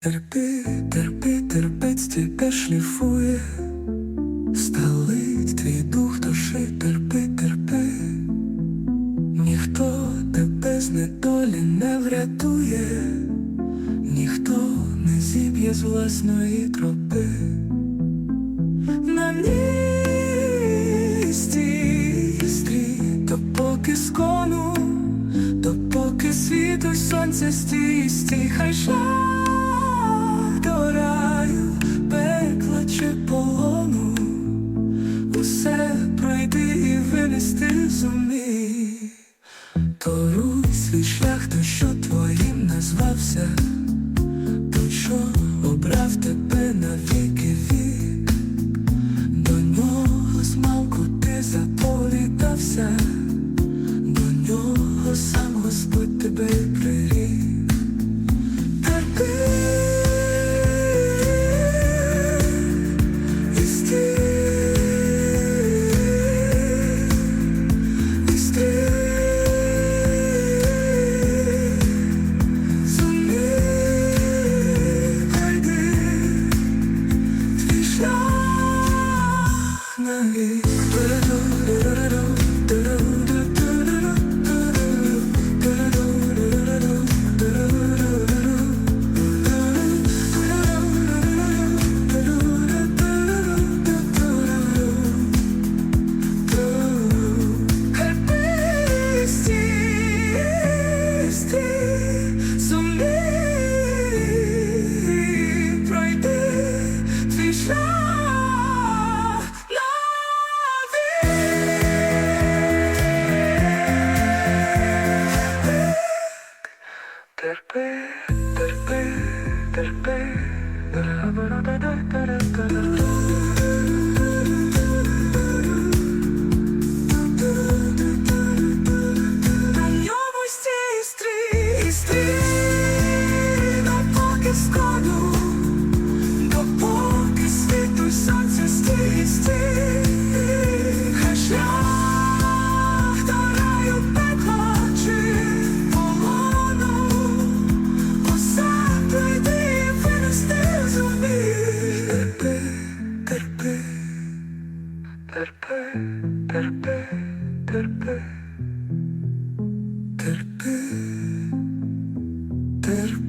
Терпи, терпи, терпець тебе шліфує, сталить твій дух душі, терпи, терпи, ніхто тебе з недолі не врятує, ніхто не зіб'є з власної тропи. На місці стрій, допоки скону, допоки світу сонце стій, стій, хай шлях раю, пекла чи полону, усе пройди і винести зумій. Торуй свій шлях, то що твоїм назвався, то що шлях Терпи, терпи, терпи. На ньому стій, стрій, стрій, допоки скону, Tırpı, tırpı, tırpı. Tırpı, tırpı.